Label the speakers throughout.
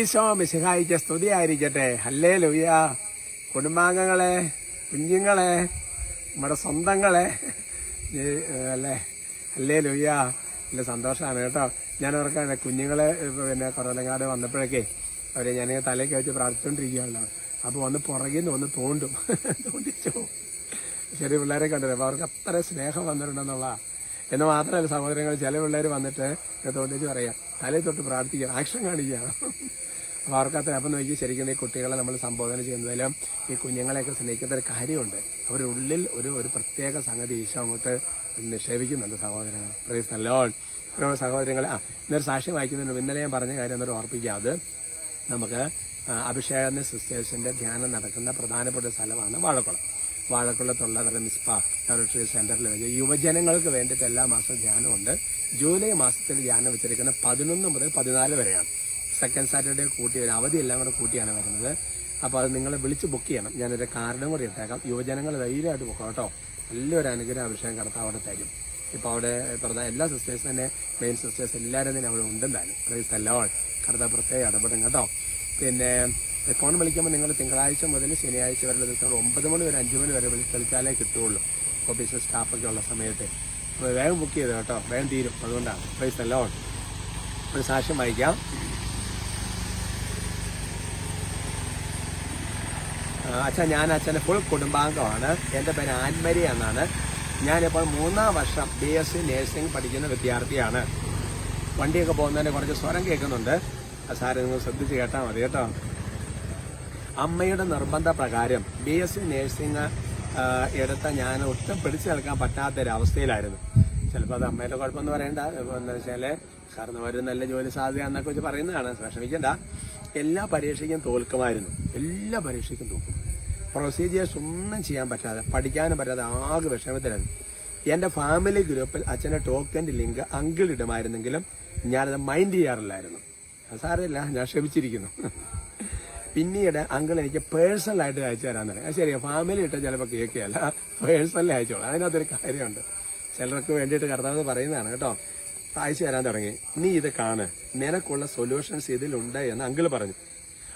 Speaker 1: ഈശോ മിശിഹായിക്ക് സ്തുതിയായിരിക്കട്ടെ. അല്ലേ ലുയ്യ കുടുംബാംഗങ്ങളെ കുഞ്ഞുങ്ങളെ നമ്മുടെ സ്വന്തങ്ങളെ. അല്ലേ അല്ലേ? ലുയ്യ നല്ല സന്തോഷമാണ് കേട്ടോ. ഞാൻ എന്റെ കുഞ്ഞുങ്ങളെ പിന്നെ കുറവലങ്ങാട് വന്നപ്പോഴൊക്കെ അവരെ ഞാൻ തലയ്ക്ക് വെച്ച് പ്രാർത്ഥിച്ചുകൊണ്ടിരിക്കുകയാണല്ലോ അപ്പോൾ വന്ന് പുറകിൽ നിന്ന് വന്ന് തോണ്ടും. തോണ്ടിച്ചു. ചെറിയ പിള്ളേരെ കണ്ടത് അപ്പോൾ അവർക്ക് അത്ര സ്നേഹം വന്നിട്ടുണ്ടെന്നുള്ള എന്ന് മാത്രമല്ല സഹോദരങ്ങൾ ചില പിള്ളേർ വന്നിട്ട് തോന്നിച്ച് പറയാം തലയിൽ തൊട്ട് പ്രാർത്ഥിക്കുക ആക്ഷൻ കാണിക്കുകയാണ് അപ്പോൾ അവർക്കത്ര അപ്പം നോക്കി ശരിക്കും ഈ കുട്ടികളെ നമ്മൾ സംബോധന ചെയ്യുന്നതിലും ഈ കുഞ്ഞുങ്ങളെയൊക്കെ സ്നേഹിക്കുന്ന ഒരു കാര്യമുണ്ട്. അവരുടെ ഉള്ളിൽ ഒരു ഒരു പ്രത്യേക സംഗതി ഈശോ അങ്ങോട്ട് നിക്ഷേപിക്കുന്നുണ്ട് സഹോദരങ്ങൾ പ്രൈസ് നല്ലോൺ സഹോദരങ്ങൾ ആ ഇന്നൊരു സാക്ഷ്യം വായിക്കുന്നുണ്ട് ഇന്നലെ ഞാൻ പറഞ്ഞ കാര്യം എന്നൊരു ഓർപ്പിക്കാം. അത് നമുക്ക് ആ, അഭിഷേകന്റെ സിസ്റ്റേഴ്സിന്റെ ധ്യാനം നടക്കുന്ന പ്രധാനപ്പെട്ട സ്ഥലമാണ് വാഴക്കുളം വാഴക്കുളത്തുള്ള മിസ് മിസ്പ ടെറിട്ടറി സെന്ററിൽ വെച്ച് യുവജനങ്ങൾക്ക് വേണ്ടിയിട്ട് എല്ലാ മാസവും ധ്യാനമുണ്ട്. ജൂലൈ മാസത്തിൽ ധ്യാനം വെച്ചിരിക്കുന്ന പതിനൊന്ന് മുതൽ പതിനാല് വരെയാണ്. സെക്കൻഡ് സാറ്റർഡേ കൂട്ടി വരും. അവധി എല്ലാം കൂടെ കൂട്ടിയാണ് വരുന്നത്. അപ്പോൾ അത് നിങ്ങളെ വിളിച്ച് ബുക്ക് ചെയ്യണം. ഞാനൊരു കാർഡും കൂടി ഇട്ടേക്കാം. യുവജനങ്ങൾ ധൈര്യമായിട്ട് പോകാം കേട്ടോ. നല്ലൊരു അനുഗ്രഹ അഭിഷേകം കടത്താൻ അവിടെ തരും. ഇപ്പോൾ അവിടെ പ്രധാന എല്ലാ സിസ്റ്റേഴ്സ് തന്നെ മെയിൻ സിസ്റ്റേഴ്സ് എല്ലാവരും തന്നെ അവിടെ ഉണ്ടെന്നാലും പ്രൈസ് അല്ലോ കടത്താൻ പ്രത്യേകം ഇടപെടും കേട്ടോ. പിന്നെ ഫോൺ വിളിക്കുമ്പോൾ നിങ്ങൾ തിങ്കളാഴ്ച മുതൽ ശനിയാഴ്ച വരെയുള്ള ദിവസങ്ങൾ ഒമ്പത് മണി വരെ അഞ്ച് മണി വരെ വിളിച്ച് കളിച്ചാലേ കിട്ടുകയുള്ളൂ ബിസിനസ് സ്റ്റാഫൊക്കെ ഉള്ള സമയത്ത്. അപ്പോൾ വേഗം ബുക്ക് ചെയ്തു കേട്ടോ? വേഗം തീരും. അതുകൊണ്ടാണ്. പ്രൈസ് എല്ലാം ഒരു സാക്ഷ്യം വായിക്കാം. അച്ഛൻ ഞാൻ അച്ഛന്റെ ഫുൾ കുടുംബാംഗമാണ്. എന്റെ പേര് ആൻമരി എന്നാണ്. ഞാനിപ്പോൾ മൂന്നാം വർഷം ബി എസ് സി നേഴ്സിംഗ് പഠിക്കുന്ന വിദ്യാർത്ഥിയാണ്. വണ്ടിയൊക്കെ പോകുന്നതിന് കുറച്ച് സ്വരം കേൾക്കുന്നുണ്ട്. സാറ് നിങ്ങൾ ശ്രദ്ധിച്ച് കേട്ടാൽ മതി കേട്ടോ. അമ്മയുടെ നിർബന്ധ പ്രകാരം ബി എസ് സി നേഴ്സിംഗ് എടുത്ത ഞാൻ ഒട്ടും പിടിച്ചു നിൽക്കാൻ പറ്റാത്തൊരവസ്ഥയിലായിരുന്നു. ചിലപ്പോൾ അത് അമ്മയുടെ കുഴപ്പമെന്ന് പറയണ്ട. എന്താ വെച്ചാൽ കാരണം ഒരു നല്ല ജോലി സാധ്യത എന്നൊക്കെ വെച്ച് പറയുന്നതാണ്. വിഷമിക്കണ്ട. എല്ലാ പരീക്ഷയ്ക്കും തോൽക്കുമായിരുന്നു. എല്ലാ പരീക്ഷയ്ക്കും തോൽക്കും. പ്രൊസീജിയേഴ്സ് ഒന്നും ചെയ്യാൻ പറ്റാതെ പഠിക്കാനും പറ്റാതെ ആകെ വിഷമത്തിലായിരുന്നു. എന്റെ ഫാമിലി ഗ്രൂപ്പിൽ അച്ഛന്റെ ടോക്കന്റെ ലിങ്ക് അങ്കിൾ ഇടുമായിരുന്നെങ്കിലും ഞാനത് മൈൻഡ് ചെയ്യാറില്ലായിരുന്നു. സാരമില്ല ഞാൻ ക്ഷമിച്ചിരിക്കുന്നു. പിന്നീട് അങ്കിൾ എനിക്ക് പേഴ്സണലായിട്ട് അയച്ചു തരാൻ തുടങ്ങി. അത് ഫാമിലി ഇട്ട് ചിലപ്പോൾ കേൾക്കുകയല്ല. പേഴ്സണലി അയച്ചോളൂ. അതിനകത്തൊരു കാര്യമുണ്ട്. ചിലർക്ക് വേണ്ടിയിട്ട് കർത്താവ് പറയുന്നതാണ് കേട്ടോ. അയച്ചു തരാൻ തുടങ്ങി. നീ ഇത് കാണ്. നിനക്കുള്ള സൊല്യൂഷൻസ് ഇതിലുണ്ട് എന്ന് അങ്കിൾ പറഞ്ഞു.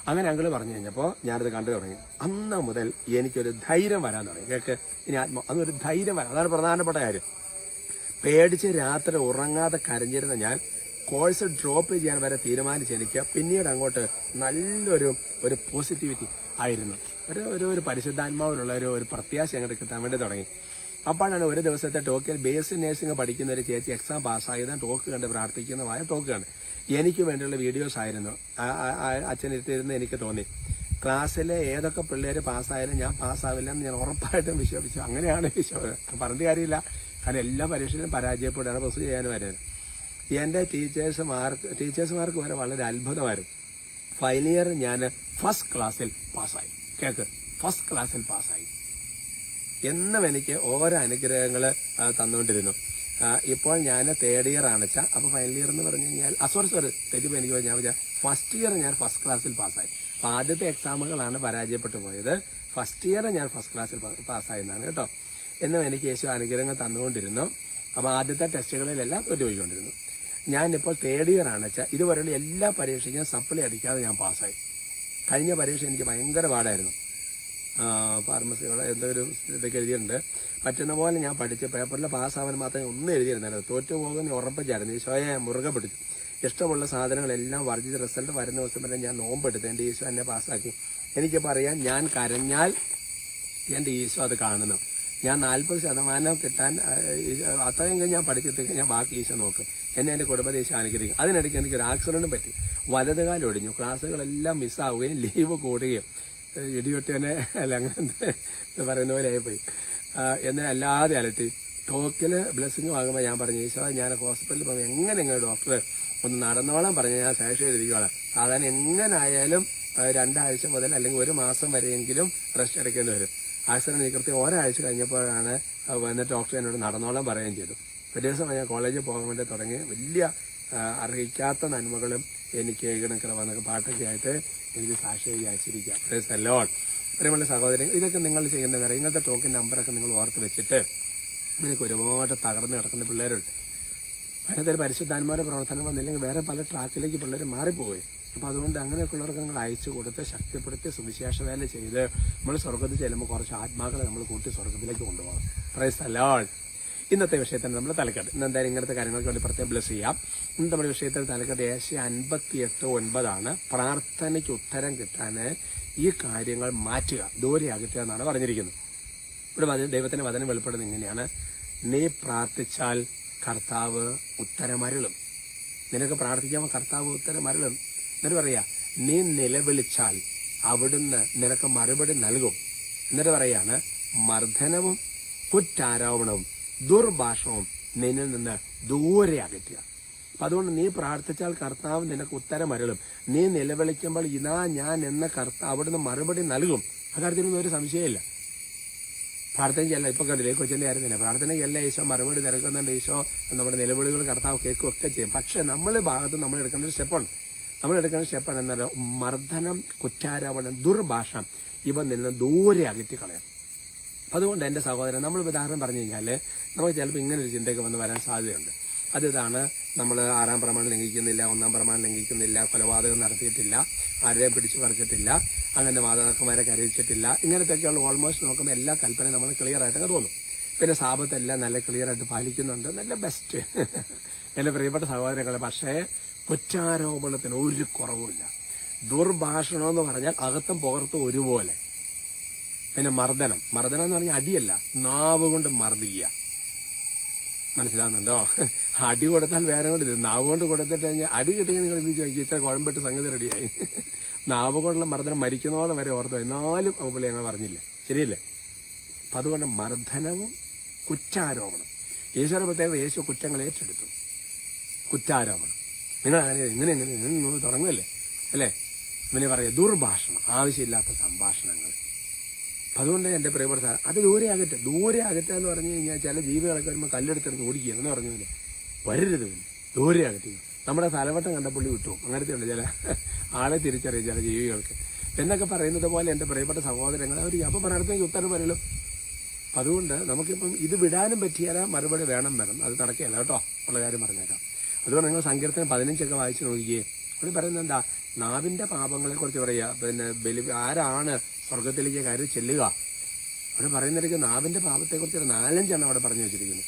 Speaker 1: അങ്ങനെ അങ്കിൾ പറഞ്ഞു കഴിഞ്ഞപ്പോൾ ഞാനിത് കണ്ടു തുടങ്ങി. അന്ന് മുതൽ എനിക്കൊരു ധൈര്യം വരാൻ തുടങ്ങി. കേക്ക്? ഇനി ആത്മ അതൊരു ധൈര്യം വരാം അതാണ് പ്രധാനപ്പെട്ട കാര്യം. പേടിച്ച് രാത്രി ഉറങ്ങാതെ കരഞ്ഞിരുന്ന ഞാൻ കോഴ്സ് ഡ്രോപ്പ് ചെയ്യാൻ വരെ തീരുമാനിച്ച് എനിക്ക് പിന്നീട് അങ്ങോട്ട് നല്ലൊരു ഒരു പോസിറ്റിവിറ്റി ആയിരുന്നു. ഒരു ഒരു ഒരു പരിശുദ്ധാത്മാവിലുള്ള ഒരു ഒരു പ്രത്യാശ അങ്ങോട്ട് കിട്ടാൻ വേണ്ടി തുടങ്ങി. അപ്പോഴാണ് ഒരു ദിവസത്തെ ടോക്കിൽ ബേസിക് നേഴ്സിംഗ് പഠിക്കുന്ന ഒരു ചേച്ചി എക്സാം പാസ്സായതും ടോക്ക് കണ്ട് പ്രാർത്ഥിക്കുന്നതായ ടോക്ക് കണ്ട്. എനിക്ക് വേണ്ടിയുള്ള വീഡിയോസ് ആയിരുന്നു. ഇട്ടിരുന്ന് എനിക്ക് തോന്നി. ക്ലാസ്സിലെ ഏതൊക്കെ പിള്ളേർ പാസ്സായാലും ഞാൻ പാസ്സാവില്ലെന്ന് ഞാൻ ഉറപ്പായിട്ടും വിശ്വസിച്ചു. അങ്ങനെയാണ് വിശ്വസിച്ചത് പറഞ്ഞ കാര്യമില്ല. കാരണം എല്ലാ പരീക്ഷയിലും പരാജയപ്പെടുകയാണ് പ്രസ് ചെയ്യാനും വരുന്നത് എന്റെ ടീച്ചേഴ്സുമാർക്ക് ടീച്ചേഴ്സുമാർക്ക് വരെ വളരെ അത്ഭുതമായിരുന്നു. ഫൈനൽ ഇയർ ഞാൻ ഫസ്റ്റ് ക്ലാസ്സിൽ പാസ്സായി കേക്ക്? ഫസ്റ്റ് ക്ലാസ്സിൽ പാസ്സായി എന്നും എനിക്ക് ഓരോ അനുഗ്രഹങ്ങൾ തന്നുകൊണ്ടിരുന്നു. ഇപ്പോൾ ഞാൻ തേർഡ് ഇയർ ആണ് വെച്ചാൽ അപ്പോൾ ഫൈനൽ ഇയർ എന്ന് പറഞ്ഞു കഴിഞ്ഞാൽ സോറി സോറി തെറ്റിപ്പോൾ എനിക്ക് ഞാൻ വെച്ചാൽ ഫസ്റ്റ് ഇയർ ഞാൻ ഫസ്റ്റ് ക്ലാസ്സിൽ പാസ്സായി അപ്പോൾ ആദ്യത്തെ എക്സാമുകളാണ് പരാജയപ്പെട്ടു പോയത്. ഫസ്റ്റ് ഇയർ ഞാൻ ഫസ്റ്റ് ക്ലാസ്സിൽ പാസ്സായെന്നാണ് കേട്ടോ. എന്നും എനിക്ക് യേശു അനുഗ്രഹങ്ങൾ തന്നുകൊണ്ടിരുന്നു. അപ്പോൾ ആദ്യത്തെ ടെസ്റ്റുകളിലെല്ലാം തോറ്റുപോയിക്കൊണ്ടിരുന്നു ഞാനിപ്പോൾ തേർഡ് ഇയർ ആണ്. വെച്ചാൽ ഇതുവരെയുള്ള എല്ലാ പരീക്ഷയ്ക്കും സപ്ലൈ അടിക്കാതെ ഞാൻ പാസ്സായി കഴിഞ്ഞ പരീക്ഷ എനിക്ക് ഭയങ്കര പാടായിരുന്നു. ഫാർമസികളെ ഒരു ഇതൊക്കെ എഴുതിയിട്ടുണ്ട്. പറ്റുന്ന പോലെ ഞാൻ പഠിച്ച് പേപ്പറിൽ പാസ്സാവാൻ മാത്രമേ ഒന്നും എഴുതിയിരുന്നില്ല. തോറ്റു പോകുന്ന ഉറപ്പിച്ചായിരുന്നു. ഈശോയെ മുറുകെ പിടിച്ചു. ഇഷ്ടമുള്ള സാധനങ്ങളെല്ലാം വർജിച്ച് റിസൾട്ട് വരുന്ന ദിവസം വരെ ഞാൻ നോമ്പെടുത്തു. എന്റെ ഈശോ എന്നെ പാസ്സാക്കി എനിക്ക് പറയാം ഞാൻ കരഞ്ഞാൽ എന്റെ ഈശോ അത് കാണുന്നു. ഞാൻ നാൽപ്പത് ശതമാനം കിട്ടാൻ അത്രയും ഞാൻ പഠിച്ചെത്തി ഞാൻ ബാക്കി ഈശോ നോക്കും. എന്നെ എന്റെ കുടുംബദേശം അനുഗ്രഹിക്കും. അതിനിടയ്ക്ക് എനിക്ക് ഒരു ആക്സിഡന്റും പറ്റി. വലതുകാലം ഒടിഞ്ഞു. ക്ലാസ്സുകളെല്ലാം മിസ്സാവുകയും ലീവ് കൂടുകയും. ഇടിയൊട്ടിനെ അല്ല അങ്ങനെ പറയുന്ന പോലെ ആയിപ്പോയി. എന്നെ അല്ലാതെ അലട്ടി. ടോക്കിൽ ബ്ലെസ്സിങ് വാങ്ങുമ്പോൾ ഞാൻ പറഞ്ഞു ഈശോ ഞാൻ ഹോസ്പിറ്റലിൽ പോകുമ്പോൾ എങ്ങനെ എങ്ങനെ ഡോക്ടർ ഒന്ന് നടന്നോളാം പറഞ്ഞു ഞാൻ ശേഷം എഴുതിക്കോളാം സാധാരണ എങ്ങനായാലും രണ്ടാഴ്ച മുതൽ അല്ലെങ്കിൽ ഒരു മാസം വരെയെങ്കിലും റെസ്റ്റ് എടുക്കേണ്ടി വരും. ആക്സിഡന്റ് കൃത്യം ഒരാഴ്ച കഴിഞ്ഞപ്പോഴാണ് വന്ന ഡോക്ടർ എന്നോട് നടന്നോളം പറയുകയും ചെയ്തു. ഒരു ദിവസം ഞാൻ കോളേജിൽ പോകാൻ വേണ്ടി തുടങ്ങി. വലിയ അർഹിക്കാത്ത നന്മകളും എനിക്ക് ഈഗണക്കള വന്നൊക്കെ പാട്ടൊക്കെ ആയിട്ട് എനിക്ക് സാക്ഷ്യം അയച്ചിരിക്കാം പ്രേസ് ലോൺ പ്രിയമുള്ള സഹോദരൻ ഇതൊക്കെ നിങ്ങൾ ചെയ്യുന്നവരെ ഇങ്ങനത്തെ ടോക്കിൻ നമ്പറൊക്കെ നിങ്ങൾ ഓർത്ത് വെച്ചിട്ട് ഇതിനൊക്കെ ഒരുപാട് തകർന്ന് കിടക്കുന്ന പിള്ളേരുണ്ട്. അതിനകത്ത് ഒരു പരിശുദ്ധാന്മാരുടെ പ്രവർത്തനം വന്നില്ലെങ്കിൽ വേറെ പല ട്രാക്കിലേക്ക് പിള്ളേർ മാറിപ്പോയി അപ്പൊ അതുകൊണ്ട് അങ്ങനെയൊക്കെയുള്ളവർക്ക് നിങ്ങൾ അയച്ചു കൊടുത്ത് ശക്തിപ്പെടുത്തി സുവിശേഷ വേല ചെയ്ത് നമ്മൾ സ്വർഗത്തിൽ ചെല്ലുമ്പോൾ കുറച്ച് ആത്മാക്കളെ നമ്മൾ കൂട്ടി സ്വർഗത്തിലേക്ക് കൊണ്ടുപോകണം. പ്രൈസ് അലോൾ ഇന്നത്തെ വിഷയത്തിന് നമ്മൾ തലക്കെട്ട്. ഇന്ന് എന്തായാലും ഇങ്ങനത്തെ കാര്യങ്ങൾക്ക് വേണ്ടി പ്രത്യേകം ബ്ലസ് ചെയ്യാം. ഇന്ന് നമ്മുടെ വിഷയത്തിൽ തലക്കെട്ട് ഏഷ്യ അൻപത്തി എട്ട് ഒൻപതാണ്. പ്രാർത്ഥനയ്ക്ക് ഉത്തരം കിട്ടാൻ ഈ കാര്യങ്ങൾ മാറ്റുക ദൂരെ അകറ്റുക എന്നാണ് പറഞ്ഞിരിക്കുന്നത്. ഇവിടെ ദൈവത്തിന്റെ വചനം വെളിപ്പെടുന്നത് ഇങ്ങനെയാണ്. നീ പ്രാർത്ഥിച്ചാൽ കർത്താവ് ഉത്തരമരുളും. നിനക്ക് പ്രാർത്ഥിക്കാമോ? കർത്താവ് ഉത്തരമരുളും. എന്നിട്ട് പറയാ നീ നിലവിളിച്ചാൽ അവിടുന്ന് നിനക്ക് മറുപടി നൽകും. എന്നിട്ട് പറയാണ് മർദ്ദനവും കുറ്റാരോപണവും ദുർഭാഷവും നിന്നിൽ നിന്ന് ദൂരെ അകറ്റുക. അപ്പൊ അതുകൊണ്ട് നീ പ്രാർത്ഥിച്ചാൽ കർത്താവ് നിനക്ക് ഉത്തരമരളും. നീ നിലവിളിക്കുമ്പോൾ ഇതാ ഞാൻ എന്ന കർത്താവ് അവിടുന്ന് മറുപടി നൽകും. അക്കാര്യത്തിനൊന്നും ഒരു സംശയമില്ല. പ്രാർത്ഥനയ്ക്കല്ല ഇപ്പൊ കണ്ടില്ലേ കൊച്ചിന്റെ കാര്യം തന്നെ. പ്രാർത്ഥനയ്ക്കല്ല ഈശോ മറുപടി നിരക്കുന്നുണ്ട് ഈശോ നമ്മുടെ നിലവിളികൾ കർത്താവ് കേൾക്കുകയൊക്കെ ചെയ്യും. പക്ഷെ നമ്മളെ ഭാഗത്ത് നമ്മൾ എടുക്കേണ്ട ഒരു സ്റ്റെപ്പുണ്ട് നമ്മൾ എടുക്കേണ്ട സ്റ്റെപ്പാണ് എന്നാൽ മർദ്ദനം കുറ്റാരോപണം ദുർഭാഷ ഇവ നിന്ന് ദൂരെ അകറ്റി കളയാം. അതുകൊണ്ട് എന്റെ സഹോദരൻ നമ്മൾ ഉദാഹരണം പറഞ്ഞു കഴിഞ്ഞാൽ നമുക്ക് ചിലപ്പോൾ ഇങ്ങനെ ഒരു ചിന്തയൊക്കെ വന്ന് വരാൻ സാധ്യതയുണ്ട്. അത് ഇതാണ്. നമ്മൾ ആറാം പ്രമാണം ലംഘിക്കുന്നില്ല ഒന്നാം പ്രമാണം ലംഘിക്കുന്നില്ല കൊലപാതകം നടത്തിയിട്ടില്ല ആരെയും പിടിച്ചു പറിച്ചിട്ടില്ല. അങ്ങനെ മാതാപിതാക്കന്മാരെ കരയിച്ചിട്ടില്ല. ഇങ്ങനത്തെയൊക്കെയുള്ള ഓൾമോസ്റ്റ് നോക്കുമ്പോൾ എല്ലാ കൽപ്പനയും നമ്മൾ ക്ലിയർ ആയിട്ടൊക്കെ തോന്നും. പിന്നെ സാപത്തെല്ലാം നല്ല ക്ലിയർ ആയിട്ട് പാലിക്കുന്നുണ്ട്. നല്ല ബെസ്റ്റ് എന്റെ പ്രിയപ്പെട്ട സഹോദരങ്ങളെ പക്ഷേ കുറ്റാരോപണത്തിന് ഒരു കുറവുമില്ല. ദുർഭാഷണം എന്ന് പറഞ്ഞാൽ അകത്തും പുറത്തും ഒരുപോലെ. പിന്നെ മർദ്ദനം. മർദ്ദനം എന്ന് പറഞ്ഞാൽ അടിയല്ല. നാവ് കൊണ്ട് മർദ്ദിക്കുക. മനസ്സിലാവുന്നുണ്ടോ? അടി കൊടുത്താൽ വേറെ കൊണ്ട് ഇത് നാവ് കൊണ്ട് കൊടുത്തിട്ട് കഴിഞ്ഞാൽ അടി കിട്ടിയെങ്കിൽ നിങ്ങൾ എന്ത് ചോദിക്കും ഇത്ര കുഴമ്പിട്ട് സംഗതി റെഡിയായി. നാവ് കൊണ്ടുള്ള മർദ്ദനം മരിക്കുന്നോളം വരെ ഓർത്തു എന്നാലും പുള്ളി ഞങ്ങൾ പറഞ്ഞില്ല? ശരിയല്ലേ? അപ്പം അതുകൊണ്ട് മർദ്ദനവും കുറ്റാരോപണം. ഈശ്വര പ്രത്യേകം യേശു കുറ്റങ്ങൾ ഏറ്റെടുത്തു. കുറ്റാരോപണം. നിങ്ങൾ അങ്ങനെ ഇങ്ങനെ ഇങ്ങനെ തുടങ്ങുമല്ലേ അല്ലേ? ഇവനെ പറയുക ദുർഭാഷണം. ആവശ്യമില്ലാത്ത സംഭാഷണങ്ങൾ. അതുകൊണ്ട് എന്റെ പ്രിയപ്പെട്ട സാർ അത് ദൂരെ ആകട്ടെ ദൂരെ ആകട്ടെ എന്ന് പറഞ്ഞു കഴിഞ്ഞാൽ ചില ജീവികളൊക്കെ വരുമ്പോൾ കല്ലെടുത്തെടുത്ത് ഓടിക്കുക എന്ന് പറഞ്ഞു പോലെ വരരുത് പിന്നെ ദൂരെ ആകട്ടെ നമ്മുടെ തലവട്ടം കണ്ട പുള്ളി വിട്ടു. അങ്ങനത്തെ ഉണ്ട് ചില ആളെ തിരിച്ചറിയും ചില ജീവികൾക്ക്. എന്നൊക്കെ പറയുന്നത് പോലെ എന്റെ പ്രിയപ്പെട്ട സഹോദരങ്ങൾ അവർ അപ്പം പറഞ്ഞിടത്തേക്ക് ഉത്തരം വരല്ലോ അതുകൊണ്ട് നമുക്കിപ്പം ഇത് വിടാനും പറ്റിയാല മറുപടി വേണം വേണം അത് നടക്കുകയല്ല കേട്ടോ. ഉള്ള കാര്യം പറഞ്ഞേക്കാം. അതുകൊണ്ട് നിങ്ങൾ സങ്കീർത്തനം പതിനഞ്ചൊക്കെ വായിച്ചു നോക്കിയേ ഇവിടെ പറയുന്നത് എന്താ? നാവിന്റെ പാപങ്ങളെക്കുറിച്ച് പറയുക. പറയാ പിന്നെ ബലി ആരാണ് സ്വർഗത്തിലേക്ക് കയറി ചെല്ലുക. അവിടെ പറയുന്നിടയ്ക്ക് നാവിന്റെ പാപത്തെക്കുറിച്ച് നാലഞ്ചെണ്ണം അവിടെ പറഞ്ഞു വെച്ചിരിക്കുന്നു.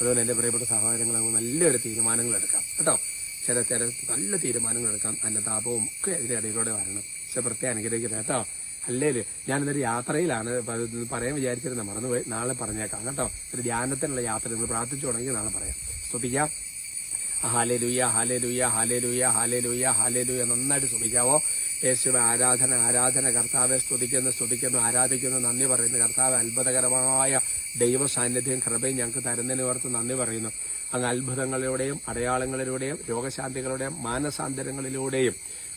Speaker 1: അതുപോലെ എന്റെ പ്രിയപ്പെട്ട സഹോദരങ്ങളെ നല്ലൊരു തീരുമാനങ്ങൾ എടുക്കാം. കേട്ടോ? ചില ചില നല്ല തീരുമാനങ്ങൾ എടുക്കാം. അന്നതാപവും ഒക്കെ ഇതിന്റെ ഇടയിലൂടെ വരണം. പക്ഷെ പ്രത്യേകം അനുഗ്രഹിക്കുന്നത് കേട്ടോ? അല്ലേ ഞാനിന്നൊരു യാത്രയിലാണ്. പറയാൻ വിചാരിച്ചിരുന്ന മറന്നുപോയി. നാളെ പറഞ്ഞേക്കാം കേട്ടോ? ഒരു ധ്യാനത്തിനുള്ള യാത്ര. നിങ്ങൾ പ്രാർത്ഥിച്ചു തുടങ്ങി നാളെ പറയാം. സ്തുതിക്കാം ഹാലേലുയ്യ ഹാലേലുയ്യ ഹാലേലുയ്യ ഹാലേലുയ്യ ഹാലേലുയ്യ നന്നായിട്ട് സ്തുതിക്കാവോ യേശുവെ ആരാധന ആരാധന കർത്താവെ സ്തുതിക്കുന്നു സ്തുതിക്കുന്നു ആരാധിക്കുന്നു നന്ദി പറയുന്നു. കർത്താവ് അത്ഭുതകരമായ ദൈവ സാന്നിധ്യം കൃപയും ഞങ്ങൾക്ക് തരുന്നതിന് ഓർത്ത് നന്ദി പറയുന്നു. അങ്ങ് അത്ഭുതങ്ങളിലൂടെയും അടയാളങ്ങളിലൂടെയും രോഗശാന്തികളുടെയും മാനസാന്തരങ്ങളിലൂടെയും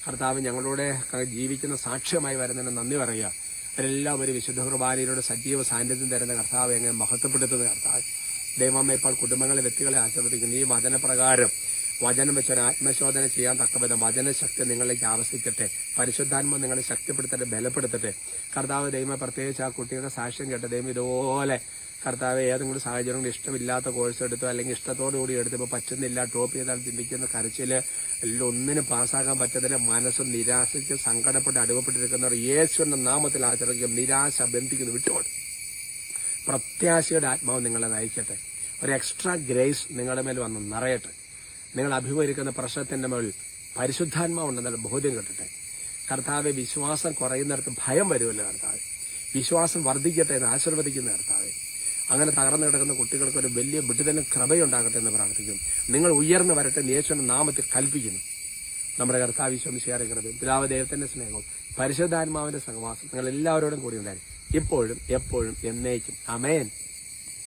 Speaker 1: കർത്താവ് ഞങ്ങളുടെ ജീവിക്കുന്ന സാക്ഷ്യമായി വരുന്നതിന് നന്ദി പറയുക. അവരെല്ലാം ഒരു വിശുദ്ധ കുർബാനയിലൂടെ സജീവ സാന്നിധ്യം തരുന്ന കർത്താവ് എങ്ങനെ മഹത്വപ്പെടുത്തുന്ന കർത്താവ്. ദൈവമ്മ ഇപ്പോൾ കുടുംബങ്ങളെ വ്യക്തികളെ ആശീർവദിക്കുന്നു. ഈ വചനപ്രകാരം വചനം വെച്ച് ഒരു ആത്മശോധന ചെയ്യാൻ തക്കവിധം വചനശക്തി നിങ്ങളിലേക്ക് ആവശ്യിക്കട്ടെ പരിശുദ്ധാത്മ നിങ്ങളെ ശക്തിപ്പെടുത്തട്ടെ ബലപ്പെടുത്തട്ടെ. കർത്താവ് ദൈവം പ്രത്യേകിച്ച് ആ കുട്ടിയുടെ സാക്ഷ്യം കേട്ട ദൈവം ഇതുപോലെ കർത്താവ് ഏതെങ്കിലും സാഹചര്യങ്ങൾ ഇഷ്ടമില്ലാത്ത കോഴ്സ് എടുത്തു അല്ലെങ്കിൽ ഇഷ്ടത്തോടു കൂടി എടുത്തപ്പോൾ പറ്റുന്നില്ല ടോപ്പ് ചെയ്താൽ ചിന്തിക്കുന്ന കരച്ചിൽ ഒന്നിനും പാസ്സാക്കാൻ പറ്റത്തില്ല മനസ്സ് നിരാശിച്ച് സങ്കടപ്പെട്ട് അടുവപ്പെട്ടിരിക്കുന്നവർ യേശുവിന്റെ നാമത്തിൽ ആചരിക്കും. നിരാശ ബന്ധിക്കുന്നു വിട്ടോട് പ്രത്യാശയുടെ ആത്മാവ് നിങ്ങളെ നയിക്കട്ടെ. ഒരു എക്സ്ട്രാ ഗ്രേസ് നിങ്ങളുടെ മേൽ വന്ന് നിറയട്ടെ. നിങ്ങൾ അഭിമുഖീകരിക്കുന്ന പ്രശ്നത്തിന്റെ മേൽ പരിശുദ്ധാത്മാവുണ്ടെന്നുള്ള ബോധ്യം കിട്ടട്ടെ. കർത്താവെ വിശ്വാസം കുറയുന്നിടത്ത് ഭയം വരുമല്ലോ കർത്താവ്. വിശ്വാസം വർദ്ധിക്കട്ടെ എന്ന് ആശീർവദിക്കുന്ന കർത്താവെ. അങ്ങനെ തകർന്നു കിടക്കുന്ന കുട്ടികൾക്ക് ഒരു വലിയ വിടുതലും കൃപയുണ്ടാകട്ടെ എന്ന് പ്രാർത്ഥിക്കും. നിങ്ങൾ ഉയർന്നു വരട്ടെ എന്ന് യേശുവിന്റെ നാമത്തിൽ കൽപ്പിക്കുന്നു. നമ്മുടെ കർത്താവ് വിശ്വമിശിയാറെ കൃപയും പിതാവ് ദൈവത്തിന്റെ സ്നേഹവും പരിശുദ്ധാത്മാവിന്റെ സഹവാസം നിങ്ങൾ എല്ലാവരോടും കൂടി ഉണ്ടായിരുന്നു ഇപ്പോഴും എപ്പോഴും എന്നേക്കും. അമേൻ